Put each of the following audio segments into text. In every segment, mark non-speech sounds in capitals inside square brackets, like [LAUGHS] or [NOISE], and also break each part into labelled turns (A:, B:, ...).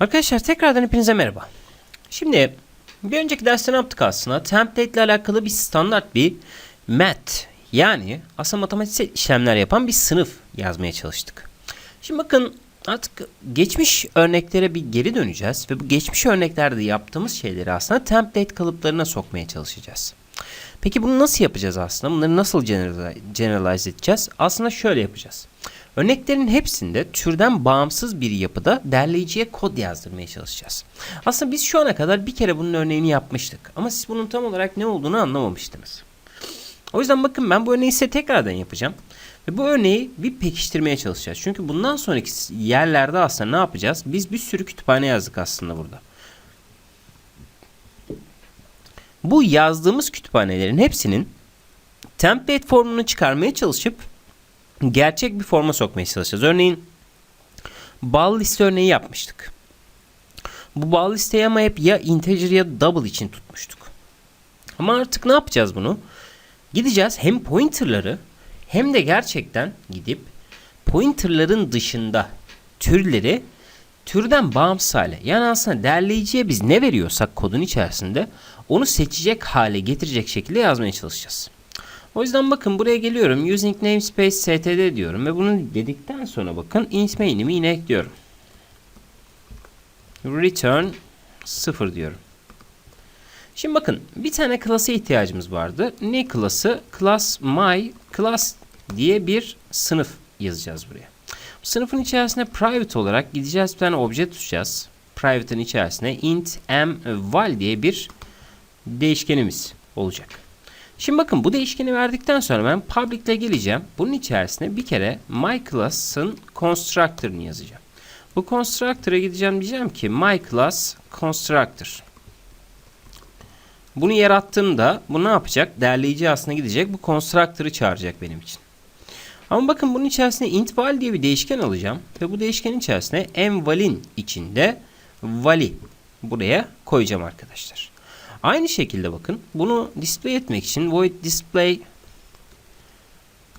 A: Arkadaşlar tekrardan hepinize merhaba. Şimdi bir önceki derste ne yaptık aslında? Template ile alakalı bir standart bir mat yani aslında matematiksel işlemler yapan bir sınıf yazmaya çalıştık. Şimdi bakın artık geçmiş örneklere bir geri döneceğiz ve bu geçmiş örneklerde yaptığımız şeyleri aslında template kalıplarına sokmaya çalışacağız. Peki bunu nasıl yapacağız aslında? Bunları nasıl generalize, edeceğiz? Aslında şöyle yapacağız. Örneklerin hepsinde türden bağımsız bir yapıda derleyiciye kod yazdırmaya çalışacağız. Aslında biz şu ana kadar bir kere bunun örneğini yapmıştık. Ama siz bunun tam olarak ne olduğunu anlamamıştınız. O yüzden bakın ben bu örneği size tekrardan yapacağım. Ve bu örneği bir pekiştirmeye çalışacağız. Çünkü bundan sonraki yerlerde aslında ne yapacağız? Biz bir sürü kütüphane yazdık aslında burada. Bu yazdığımız kütüphanelerin hepsinin template formunu çıkarmaya çalışıp gerçek bir forma sokmaya çalışacağız. Örneğin bağlı liste örneği yapmıştık. Bu bağlı listeyi ama hep ya integer ya double için tutmuştuk. Ama artık ne yapacağız bunu? Gideceğiz hem pointerları hem de gerçekten gidip pointerların dışında türleri türden bağımsız hale yani aslında derleyiciye biz ne veriyorsak kodun içerisinde onu seçecek hale getirecek şekilde yazmaya çalışacağız. O yüzden bakın buraya geliyorum. Using namespace std diyorum ve bunu dedikten sonra bakın int main'imi yine ekliyorum. Return 0 diyorum. Şimdi bakın bir tane klasa ihtiyacımız vardı. Ne klası? Class my class diye bir sınıf yazacağız buraya. Bu sınıfın içerisine private olarak gideceğiz bir tane obje tutacağız. Private'ın içerisine int m val diye bir değişkenimiz olacak. Şimdi bakın bu değişkeni verdikten sonra ben public ile geleceğim. Bunun içerisine bir kere my class'ın constructor'ını yazacağım. Bu constructor'a gideceğim diyeceğim ki my class constructor. Bunu yarattığımda bu ne yapacak? Derleyici aslında gidecek. Bu constructor'ı çağıracak benim için. Ama bakın bunun içerisine int val diye bir değişken alacağım. Ve bu değişkenin içerisine m valin içinde vali buraya koyacağım arkadaşlar. Aynı şekilde bakın bunu display etmek için void display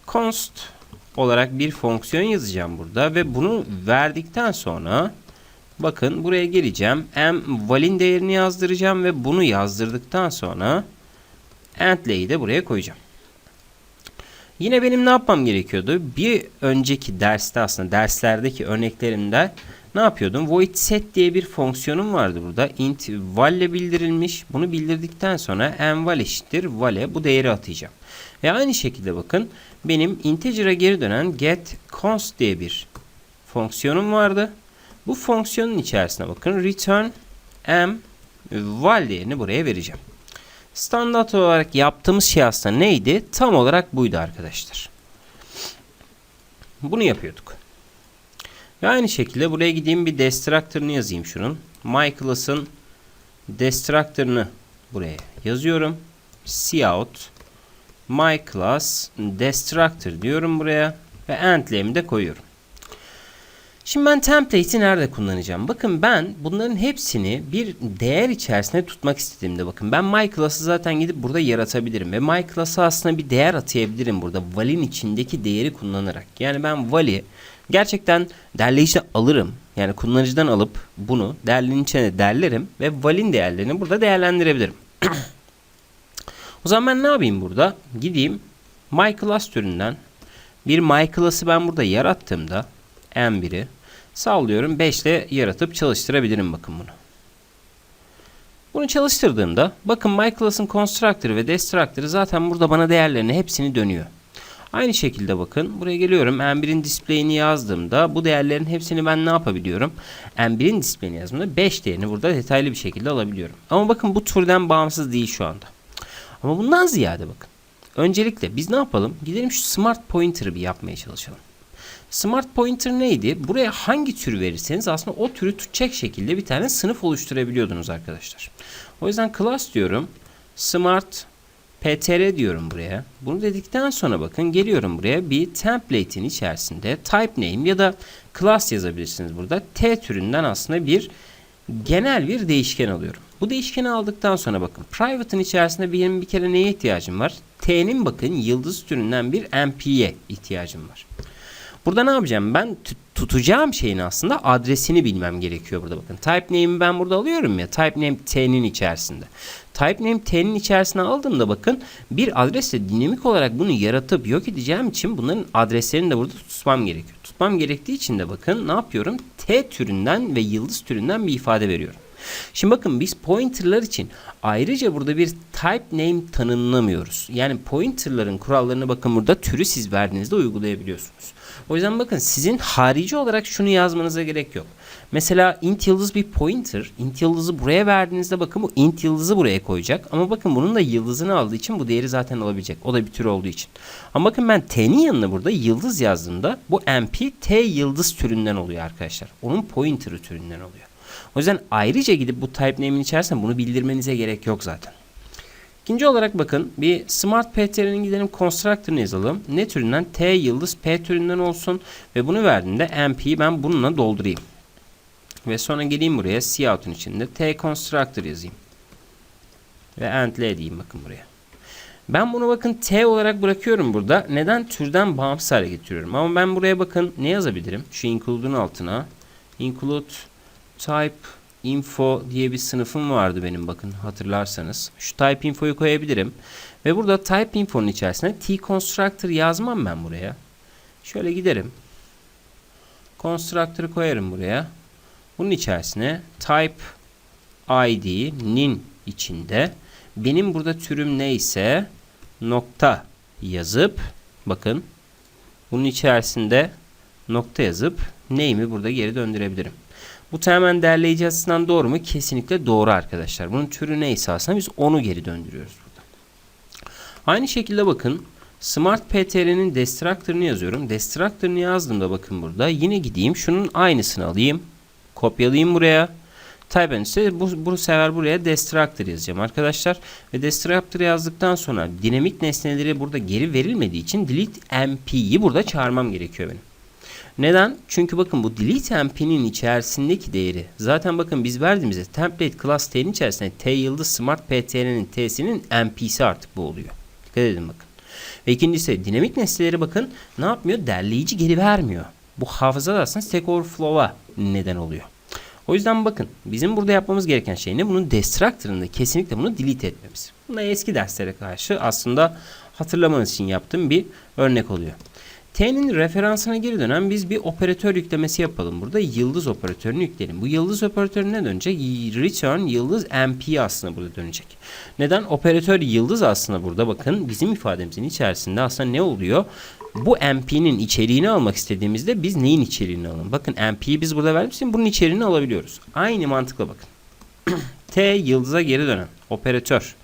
A: const olarak bir fonksiyon yazacağım burada ve bunu verdikten sonra bakın buraya geleceğim. m valin değerini yazdıracağım ve bunu yazdırdıktan sonra end'leyi de buraya koyacağım. Yine benim ne yapmam gerekiyordu? Bir önceki derste aslında derslerdeki örneklerimde ne yapıyordum? Void set diye bir fonksiyonum vardı burada. int val ile bildirilmiş. Bunu bildirdikten sonra mval eşittir vale bu değeri atacağım. Ve aynı şekilde bakın benim integer'a geri dönen get const diye bir fonksiyonum vardı. Bu fonksiyonun içerisine bakın return m val değerini buraya vereceğim. Standart olarak yaptığımız şey aslında neydi? Tam olarak buydu arkadaşlar. Bunu yapıyorduk. Ve aynı şekilde buraya gideyim bir destructor'ını yazayım şunun. My class'ın destructor'ını buraya yazıyorum. Cout my destructor diyorum buraya ve end'lerimi de koyuyorum. Şimdi ben template'i nerede kullanacağım? Bakın ben bunların hepsini bir değer içerisinde tutmak istediğimde bakın ben my zaten gidip burada yaratabilirim ve my aslında bir değer atayabilirim burada valin içindeki değeri kullanarak. Yani ben vali gerçekten derleyicide alırım. Yani kullanıcıdan alıp bunu derlinin içine derlerim ve valin değerlerini burada değerlendirebilirim. [CLEARS THROAT] o zaman ben ne yapayım burada? Gideyim my class türünden bir my class'ı ben burada yarattığımda M1'i sallıyorum 5 ile yaratıp çalıştırabilirim bakın bunu. Bunu çalıştırdığımda bakın my class'ın constructor'ı ve destructor'ı zaten burada bana değerlerini hepsini dönüyor. Aynı şekilde bakın buraya geliyorum M1'in display'ini yazdığımda bu değerlerin hepsini ben ne yapabiliyorum? M1'in display'ini yazdığımda 5 değerini burada detaylı bir şekilde alabiliyorum. Ama bakın bu türden bağımsız değil şu anda. Ama bundan ziyade bakın. Öncelikle biz ne yapalım? Gidelim şu smart pointer'ı bir yapmaya çalışalım. Smart pointer neydi? Buraya hangi tür verirseniz aslında o türü tutacak şekilde bir tane sınıf oluşturabiliyordunuz arkadaşlar. O yüzden class diyorum. Smart ptr diyorum buraya. Bunu dedikten sonra bakın geliyorum buraya bir template'in içerisinde type name ya da class yazabilirsiniz burada. T türünden aslında bir genel bir değişken alıyorum. Bu değişkeni aldıktan sonra bakın private'ın içerisinde benim bir kere neye ihtiyacım var? T'nin bakın yıldız türünden bir MP'ye ihtiyacım var. Burada ne yapacağım? Ben tutacağım şeyin aslında adresini bilmem gerekiyor burada bakın. Type name'i ben burada alıyorum ya. Type name t'nin içerisinde. Type name t'nin içerisine aldığımda bakın bir adresle dinamik olarak bunu yaratıp yok edeceğim için bunların adreslerini de burada tutmam gerekiyor. Tutmam gerektiği için de bakın ne yapıyorum? T türünden ve yıldız türünden bir ifade veriyorum. Şimdi bakın biz pointerlar için ayrıca burada bir type name tanımlamıyoruz. Yani pointerların kurallarını bakın burada türü siz verdiğinizde uygulayabiliyorsunuz. O yüzden bakın sizin harici olarak şunu yazmanıza gerek yok. Mesela int yıldız bir pointer. int yıldızı buraya verdiğinizde bakın bu int yıldızı buraya koyacak. Ama bakın bunun da yıldızını aldığı için bu değeri zaten alabilecek. O da bir tür olduğu için. Ama bakın ben t'nin yanına burada yıldız yazdığımda bu mp t yıldız türünden oluyor arkadaşlar. Onun pointer'ı türünden oluyor. O yüzden ayrıca gidip bu type name'in içerisinde bunu bildirmenize gerek yok zaten. İkinci olarak bakın bir smart ptr'nin gidelim constructor'ını yazalım. Ne türünden? T yıldız P türünden olsun ve bunu verdiğinde MP'yi ben bununla doldurayım. Ve sonra geleyim buraya cout'un içinde T constructor yazayım. Ve endle diyeyim bakın buraya. Ben bunu bakın T olarak bırakıyorum burada. Neden? Türden bağımsız hale getiriyorum. Ama ben buraya bakın ne yazabilirim? Şu include'un altına include type info diye bir sınıfım vardı benim bakın hatırlarsanız. Şu type info'yu koyabilirim. Ve burada type info'nun içerisine t constructor yazmam ben buraya. Şöyle giderim. Constructor'ı koyarım buraya. Bunun içerisine type id'nin içinde benim burada türüm neyse nokta yazıp bakın bunun içerisinde nokta yazıp name'i burada geri döndürebilirim. Bu tamamen derleyici açısından doğru mu? Kesinlikle doğru arkadaşlar. Bunun türü neyse aslında biz onu geri döndürüyoruz burada. Aynı şekilde bakın Smart PTR'nin destructor'ını yazıyorum. Destructor'ını yazdığımda bakın burada yine gideyim şunun aynısını alayım. Kopyalayayım buraya. Type ise bu, bu sefer buraya destructor yazacağım arkadaşlar. Ve destructor yazdıktan sonra dinamik nesneleri burada geri verilmediği için delete mp'yi burada çağırmam gerekiyor benim. Neden? Çünkü bakın bu delete mp'nin içerisindeki değeri zaten bakın biz verdiğimizde template class t'nin içerisinde t yıldız smart ptr'nin t'sinin mp'si artık bu oluyor. Dikkat edin bakın. Ve ikincisi dinamik nesneleri bakın ne yapmıyor? Derleyici geri vermiyor. Bu hafızada aslında stack overflow'a neden oluyor. O yüzden bakın bizim burada yapmamız gereken şey ne? Bunun destructor'ında kesinlikle bunu delete etmemiz. Bunlar eski derslere karşı aslında hatırlamanız için yaptığım bir örnek oluyor. T'nin referansına geri dönen biz bir operatör yüklemesi yapalım. Burada yıldız operatörünü yükleyelim. Bu yıldız operatörü ne dönecek? Return yıldız MP aslında burada dönecek. Neden? Operatör yıldız aslında burada bakın bizim ifademizin içerisinde aslında ne oluyor? Bu MP'nin içeriğini almak istediğimizde biz neyin içeriğini alalım? Bakın MP'yi biz burada vermişsin bunun içeriğini alabiliyoruz. Aynı mantıkla bakın. [CLEARS THROAT] T yıldıza geri dönen operatör.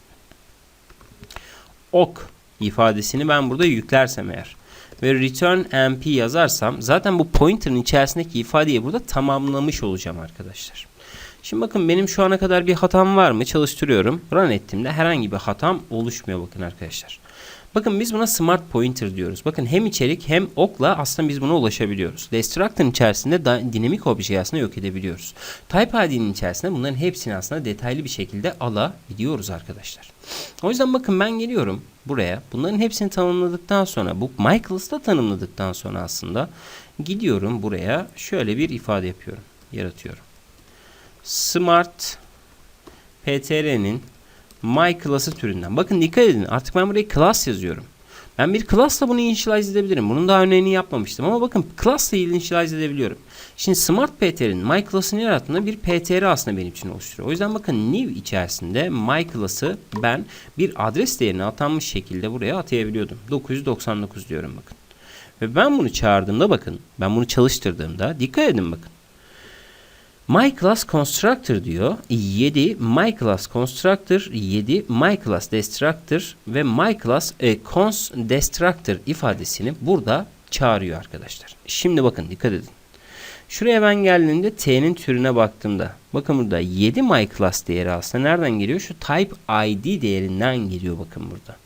A: Ok ifadesini ben burada yüklersem eğer ve return mp yazarsam zaten bu pointer'ın içerisindeki ifadeyi burada tamamlamış olacağım arkadaşlar. Şimdi bakın benim şu ana kadar bir hatam var mı? Çalıştırıyorum. Run ettiğimde herhangi bir hatam oluşmuyor bakın arkadaşlar. Bakın biz buna smart pointer diyoruz. Bakın hem içerik hem okla aslında biz buna ulaşabiliyoruz. Destructor'ın içerisinde da, dinamik objeyi aslında yok edebiliyoruz. Type ID'nin içerisinde bunların hepsini aslında detaylı bir şekilde alabiliyoruz arkadaşlar. O yüzden bakın ben geliyorum buraya. Bunların hepsini tanımladıktan sonra bu Michaels'da tanımladıktan sonra aslında gidiyorum buraya şöyle bir ifade yapıyorum. Yaratıyorum. Smart PTR'nin my class'ı türünden. Bakın dikkat edin artık ben buraya class yazıyorum. Ben bir class'la bunu initialize edebilirim. Bunun daha örneğini yapmamıştım ama bakın class'la initialize edebiliyorum. Şimdi smart ptr'in my class'ını yarattığında bir ptr aslında benim için oluşturuyor. O yüzden bakın new içerisinde my class'ı ben bir adres değerine atanmış şekilde buraya atayabiliyordum. 999 diyorum bakın. Ve ben bunu çağırdığımda bakın ben bunu çalıştırdığımda dikkat edin bakın. My class constructor diyor. 7 my class constructor 7 my class destructor ve my class e, cons destructor ifadesini burada çağırıyor arkadaşlar. Şimdi bakın dikkat edin. Şuraya ben geldiğimde t'nin türüne baktığımda bakın burada 7 my class değeri aslında nereden geliyor? Şu type id değerinden geliyor bakın burada.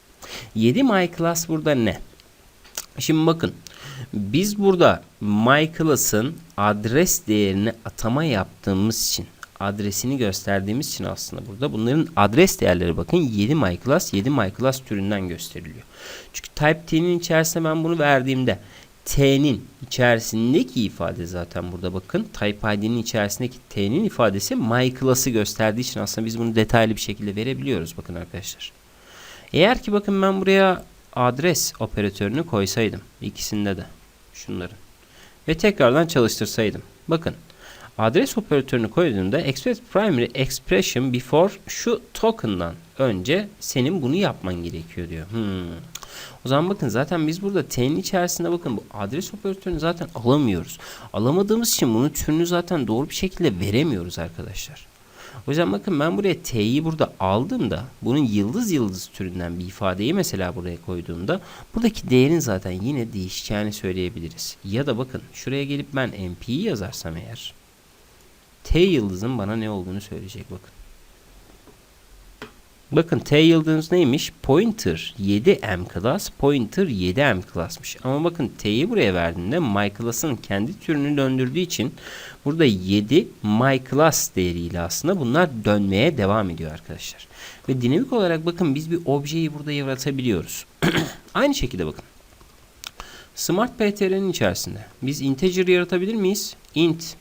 A: 7 my class burada ne? Şimdi bakın biz burada MyClass'ın adres değerini atama yaptığımız için adresini gösterdiğimiz için aslında burada bunların adres değerleri bakın 7 MyClass 7 MyClass türünden gösteriliyor. Çünkü type t'nin içerisinde ben bunu verdiğimde T'nin içerisindeki ifade zaten burada bakın. Type ID'nin içerisindeki T'nin ifadesi my class'ı gösterdiği için aslında biz bunu detaylı bir şekilde verebiliyoruz bakın arkadaşlar. Eğer ki bakın ben buraya adres operatörünü koysaydım ikisinde de şunların ve tekrardan çalıştırsaydım. Bakın adres operatörünü koyduğunda expect primary expression before şu token'dan önce senin bunu yapman gerekiyor diyor. Hmm. O zaman bakın zaten biz burada t'nin içerisinde bakın bu adres operatörünü zaten alamıyoruz. Alamadığımız için bunun türünü zaten doğru bir şekilde veremiyoruz arkadaşlar. O yüzden bakın ben buraya t'yi burada aldığımda bunun yıldız yıldız türünden bir ifadeyi mesela buraya koyduğumda buradaki değerin zaten yine değişeceğini söyleyebiliriz. Ya da bakın şuraya gelip ben mp'yi yazarsam eğer t yıldızın bana ne olduğunu söyleyecek bakın. Bakın T yıldız neymiş? Pointer 7M class, pointer 7M class'mış. Ama bakın T'yi buraya verdiğinde my class'ın kendi türünü döndürdüğü için burada 7 my class değeriyle aslında bunlar dönmeye devam ediyor arkadaşlar. Ve dinamik olarak bakın biz bir objeyi burada yaratabiliyoruz. [CLEARS THROAT] Aynı şekilde bakın. Smart PTR'nin içerisinde biz integer yaratabilir miyiz? int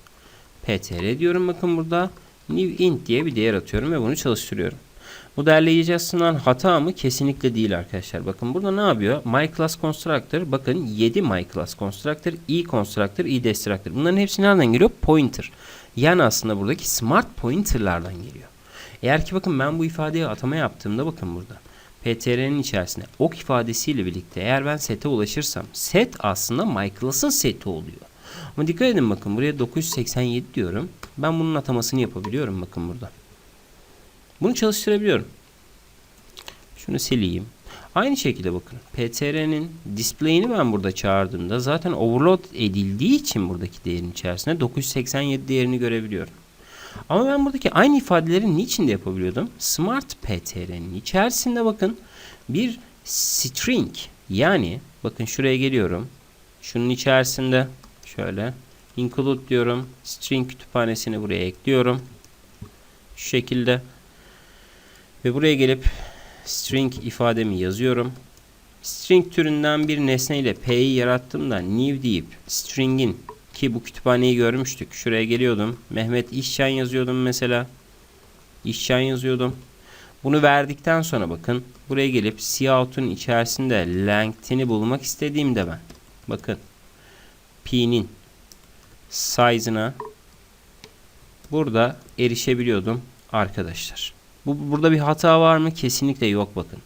A: ptr diyorum bakın burada. New int diye bir değer atıyorum ve bunu çalıştırıyorum. Bu değerleyici açısından hata mı? Kesinlikle değil arkadaşlar. Bakın burada ne yapıyor? My class constructor. Bakın 7 my class constructor, e constructor, e destructor. Bunların hepsi nereden geliyor? Pointer. Yani aslında buradaki smart pointerlardan geliyor. Eğer ki bakın ben bu ifadeye atama yaptığımda bakın burada. PTR'nin içerisinde ok ifadesiyle birlikte eğer ben sete ulaşırsam set aslında my class'ın seti oluyor. Ama dikkat edin bakın buraya 987 diyorum. Ben bunun atamasını yapabiliyorum bakın burada. Bunu çalıştırabiliyorum. Şunu sileyim. Aynı şekilde bakın. PTR'nin display'ini ben burada çağırdığımda zaten overload edildiği için buradaki değerin içerisinde 987 değerini görebiliyorum. Ama ben buradaki aynı ifadeleri niçin de yapabiliyordum? Smart PTR'nin içerisinde bakın bir string yani bakın şuraya geliyorum. Şunun içerisinde şöyle include diyorum. String kütüphanesini buraya ekliyorum. Şu şekilde ve buraya gelip string ifademi yazıyorum. String türünden bir nesne ile p'yi yarattığımda new deyip string'in ki bu kütüphaneyi görmüştük. Şuraya geliyordum. Mehmet İşcan yazıyordum mesela. İşcan yazıyordum. Bunu verdikten sonra bakın buraya gelip cout'un içerisinde length'ini bulmak istediğimde ben bakın p'nin size'ına burada erişebiliyordum arkadaşlar. Bu, burada bir hata var mı? Kesinlikle yok bakın.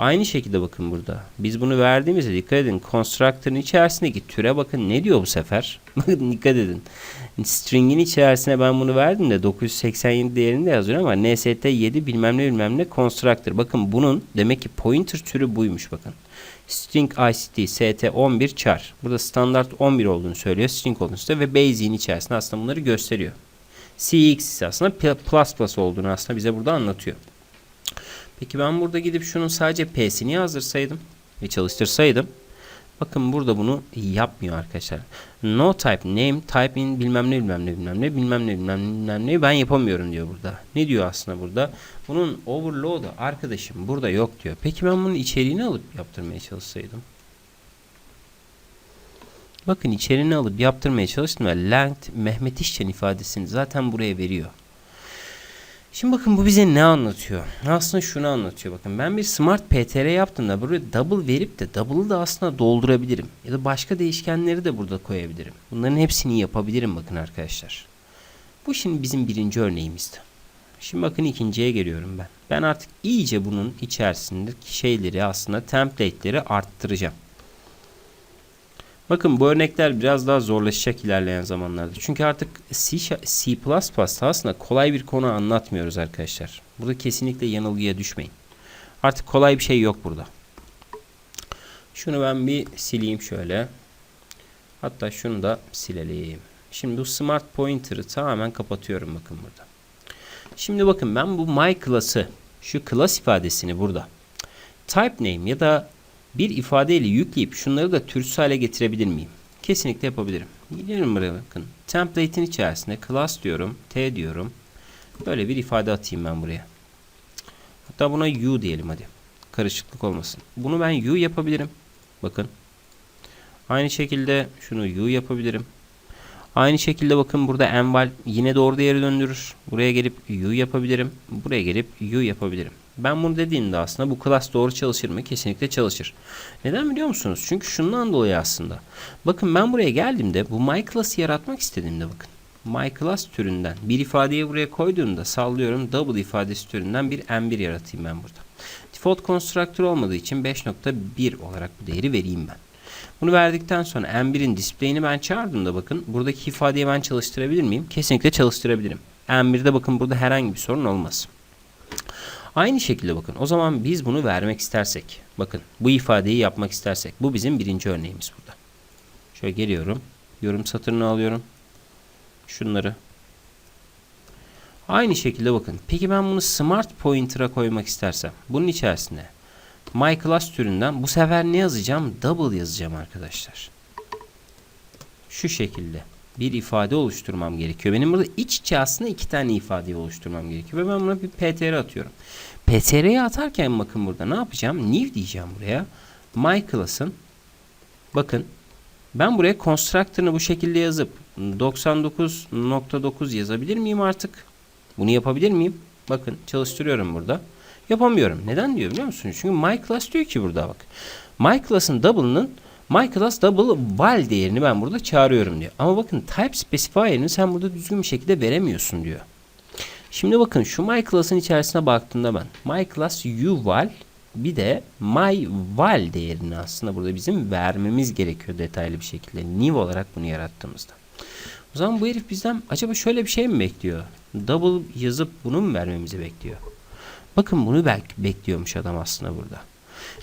A: Aynı şekilde bakın burada. Biz bunu verdiğimizde dikkat edin. Constructor'ın içerisindeki türe bakın ne diyor bu sefer? [LAUGHS] Bakın dikkat edin. String'in içerisine ben bunu verdim de 987 değerini de yazıyor ama nst 7 bilmem ne bilmem ne constructor. Bakın bunun demek ki pointer türü buymuş bakın. String ICT ST 11 char. Burada standart 11 olduğunu söylüyor. String olduğunu söylüyor ve basic'in içerisinde aslında bunları gösteriyor. CX aslında plus plus olduğunu aslında bize burada anlatıyor. Peki ben burada gidip şunun sadece P'sini yazdırsaydım ve çalıştırsaydım bakın burada bunu yapmıyor arkadaşlar. No type name type in bilmem ne bilmem ne bilmem ne bilmem ne bilmem ne bilmem ne ben yapamıyorum diyor burada. Ne diyor aslında burada? Bunun overload'u arkadaşım burada yok diyor. Peki ben bunun içeriğini alıp yaptırmaya çalışsaydım. Bakın içeriğini alıp yaptırmaya çalıştım ve length Mehmet İşçen ifadesini zaten buraya veriyor. Şimdi bakın bu bize ne anlatıyor? Aslında şunu anlatıyor bakın. Ben bir smart PTR yaptığımda buraya double verip de double'ı da aslında doldurabilirim. Ya da başka değişkenleri de burada koyabilirim. Bunların hepsini yapabilirim bakın arkadaşlar. Bu şimdi bizim birinci örneğimizdi. Şimdi bakın ikinciye geliyorum ben. Ben artık iyice bunun içerisindeki şeyleri aslında template'leri arttıracağım. Bakın bu örnekler biraz daha zorlaşacak ilerleyen zamanlarda. Çünkü artık C, C++ aslında kolay bir konu anlatmıyoruz arkadaşlar. Burada kesinlikle yanılgıya düşmeyin. Artık kolay bir şey yok burada. Şunu ben bir sileyim şöyle. Hatta şunu da silelim. Şimdi bu smart pointer'ı tamamen kapatıyorum bakın burada. Şimdi bakın ben bu my class'ı şu class ifadesini burada type name ya da bir ifadeyle yükleyip şunları da türsüz hale getirebilir miyim? Kesinlikle yapabilirim. Gidelim buraya bakın. Template'in içerisinde class diyorum, t diyorum. Böyle bir ifade atayım ben buraya. Hatta buna u diyelim hadi. Karışıklık olmasın. Bunu ben u yapabilirim. Bakın. Aynı şekilde şunu U yapabilirim. Aynı şekilde bakın burada enval yine doğru değeri döndürür. Buraya gelip U yapabilirim. Buraya gelip U yapabilirim. Ben bunu dediğimde aslında bu class doğru çalışır mı? Kesinlikle çalışır. Neden biliyor musunuz? Çünkü şundan dolayı aslında. Bakın ben buraya geldiğimde bu my class'ı yaratmak istediğimde bakın. My class türünden bir ifadeyi buraya koyduğumda sallıyorum double ifadesi türünden bir m1 yaratayım ben burada. Default constructor olmadığı için 5.1 olarak bu değeri vereyim ben. Bunu verdikten sonra M1'in display'ini ben çağırdığımda bakın buradaki ifadeyi ben çalıştırabilir miyim? Kesinlikle çalıştırabilirim. M1'de bakın burada herhangi bir sorun olmaz. Aynı şekilde bakın o zaman biz bunu vermek istersek bakın bu ifadeyi yapmak istersek bu bizim birinci örneğimiz burada. Şöyle geliyorum yorum satırını alıyorum. Şunları. Aynı şekilde bakın. Peki ben bunu smart pointer'a koymak istersem bunun içerisine my class türünden bu sefer ne yazacağım? Double yazacağım arkadaşlar. Şu şekilde bir ifade oluşturmam gerekiyor. Benim burada iç içe aslında iki tane ifadeyi oluşturmam gerekiyor. Ve ben buna bir ptr atıyorum. ptr'yi atarken bakın burada ne yapacağım? New diyeceğim buraya. My class'ın bakın ben buraya constructor'ını bu şekilde yazıp 99.9 yazabilir miyim artık? Bunu yapabilir miyim? Bakın çalıştırıyorum burada. Yapamıyorum. Neden diyor biliyor musunuz? Çünkü my class diyor ki burada bak. My class'ın double'ının my class double val değerini ben burada çağırıyorum diyor. Ama bakın type specifier'ini sen burada düzgün bir şekilde veremiyorsun diyor. Şimdi bakın şu my class'ın içerisine baktığımda ben my class u val bir de my val değerini aslında burada bizim vermemiz gerekiyor detaylı bir şekilde. New olarak bunu yarattığımızda. O zaman bu herif bizden acaba şöyle bir şey mi bekliyor? Double yazıp bunu mu vermemizi bekliyor? Bakın bunu belki bekliyormuş adam aslında burada.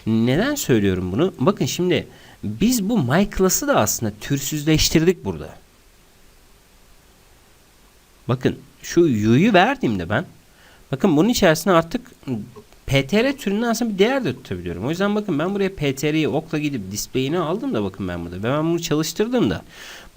A: Neden söylüyorum bunu? Bakın şimdi biz bu my da aslında türsüzleştirdik burada. Bakın şu u'yu verdiğimde ben bakın bunun içerisine artık PTR türünden aslında bir değer de tutabiliyorum. O yüzden bakın ben buraya PTR'yi okla gidip display'ini aldım da bakın ben burada. Ben bunu çalıştırdım da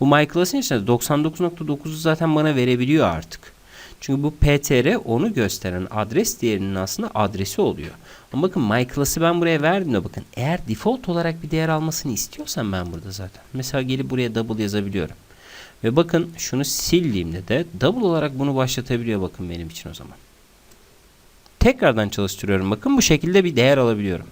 A: bu my class'ın içerisinde 99.9'u zaten bana verebiliyor artık. Çünkü bu PTR onu gösteren adres değerinin aslında adresi oluyor. Ama bakın my class'ı ben buraya verdim de bakın eğer default olarak bir değer almasını istiyorsam ben burada zaten. Mesela gelip buraya double yazabiliyorum. Ve bakın şunu sildiğimde de double olarak bunu başlatabiliyor bakın benim için o zaman. Tekrardan çalıştırıyorum. Bakın bu şekilde bir değer alabiliyorum.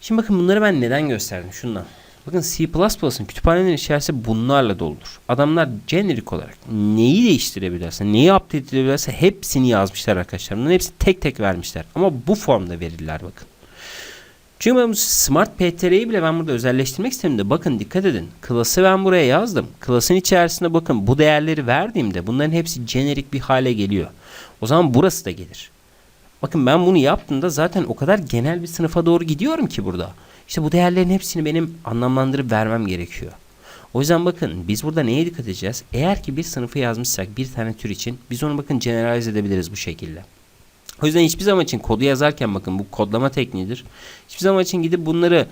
A: Şimdi bakın bunları ben neden gösterdim? Şundan. Bakın C++'ın kütüphanenin içerisi bunlarla doludur. Adamlar jenerik olarak neyi değiştirebilirse, neyi update edebilirse hepsini yazmışlar arkadaşlar. Bunların hepsini tek tek vermişler. Ama bu formda verirler bakın. Çünkü ben bu Smart PTR'yi bile ben burada özelleştirmek istedim de bakın dikkat edin. Klası ben buraya yazdım. Klasın içerisinde bakın bu değerleri verdiğimde bunların hepsi jenerik bir hale geliyor. O zaman burası da gelir. Bakın ben bunu yaptığımda zaten o kadar genel bir sınıfa doğru gidiyorum ki burada. İşte bu değerlerin hepsini benim anlamlandırıp vermem gerekiyor. O yüzden bakın biz burada neye dikkat edeceğiz? Eğer ki bir sınıfı yazmışsak bir tane tür için biz onu bakın generalize edebiliriz bu şekilde. O yüzden hiçbir zaman için kodu yazarken bakın bu kodlama tekniğidir. Hiçbir zaman için gidip bunları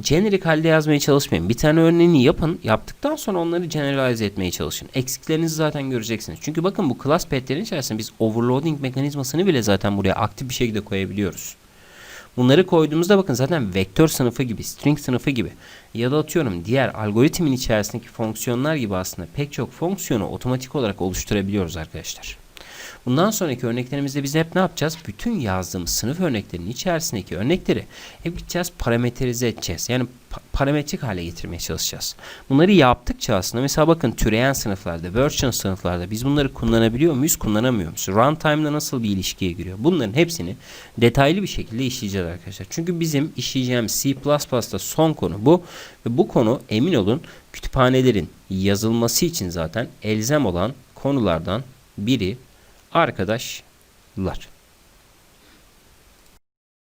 A: generic halde yazmaya çalışmayın. Bir tane örneğini yapın. Yaptıktan sonra onları generalize etmeye çalışın. Eksiklerinizi zaten göreceksiniz. Çünkü bakın bu class petlerin içerisinde biz overloading mekanizmasını bile zaten buraya aktif bir şekilde koyabiliyoruz. Bunları koyduğumuzda bakın zaten vektör sınıfı gibi, string sınıfı gibi ya da atıyorum diğer algoritmin içerisindeki fonksiyonlar gibi aslında pek çok fonksiyonu otomatik olarak oluşturabiliyoruz arkadaşlar. Bundan sonraki örneklerimizde biz hep ne yapacağız? Bütün yazdığımız sınıf örneklerinin içerisindeki örnekleri hep gideceğiz parametrize edeceğiz. Yani pa parametrik hale getirmeye çalışacağız. Bunları yaptıkça aslında mesela bakın türeyen sınıflarda, version sınıflarda biz bunları kullanabiliyor muyuz, kullanamıyor muyuz? Runtime'da nasıl bir ilişkiye giriyor? Bunların hepsini detaylı bir şekilde işleyeceğiz arkadaşlar. Çünkü bizim işleyeceğimiz C++'da son konu bu. Ve bu konu emin olun kütüphanelerin yazılması için zaten elzem olan konulardan biri arkadaşlar.